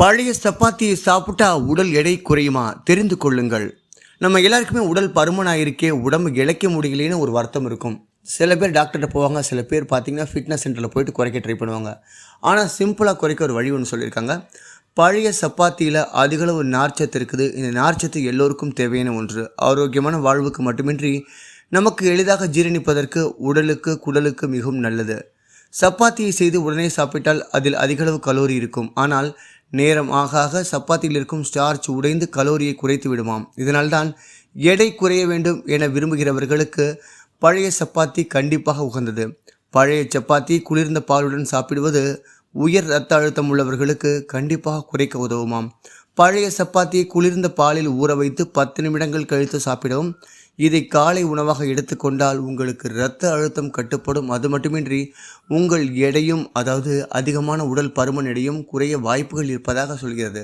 பழைய சப்பாத்தியை சாப்பிட்டா உடல் எடை குறையுமா? தெரிந்து கொள்ளுங்கள். நம்ம எல்லாருக்குமே உடல் பருமனாக இருக்கே உடம்பு இழைக்க முடியலேன்னு ஒரு வருத்தம் இருக்கும். சில பேர் டாக்டர்கிட்ட போவாங்க சில பேர் பார்த்தீங்கன்னா ஃபிட்னஸ் சென்டரில் போயிட்டு குறைக்க ட்ரை பண்ணுவாங்க. ஆனால் சிம்பிளாக குறைக்க ஒரு வழி ஒன்று சொல்லியிருக்காங்க. பழைய சப்பாத்தியில் அதிகளவு நார்ச்சத்து இருக்குது. இந்த நார்ச்சத்து எல்லோருக்கும் தேவையான ஒன்று. ஆரோக்கியமான வாழ்வுக்கு மட்டுமின்றி நமக்கு எளிதாக ஜீரணிப்பதற்கு உடலுக்கு குடலுக்கு மிகவும் நல்லது. சப்பாத்தியை செய்து உடனே சாப்பிட்டால் அதில் அதிகளவு கலோரி இருக்கும். ஆனால் நேரம் ஆக ஆக சப்பாத்தியில் இருக்கும் ஸ்டார்ச் உடைந்து கலோரியை குறைத்து விடுமாம். இதனால்தான் எடை குறைய வேண்டும் என விரும்புகிறவர்களுக்கு பழைய சப்பாத்தி கண்டிப்பாக உகந்தது. பழைய சப்பாத்தி குளிர்ந்த பாலுடன் சாப்பிடுவது உயர் இரத்த அழுத்தம் உள்ளவர்களுக்கு கண்டிப்பாக குறைக்க உதவுமாம். பழைய சப்பாத்தியை குளிர்ந்த பாலில் ஊற வைத்து பத்து நிமிடங்கள் கழித்து சாப்பிடவும் இதை காலை உணவாக எடுத்துக்கொண்டால் உங்களுக்கு இரத்த அழுத்தம் கட்டுப்படும். அது மட்டுமின்றி உங்கள் எடையும் அதாவது அதிகமான உடல் பருமன் எடையும் குறைய வாய்ப்புகள் இருப்பதாக சொல்கிறது.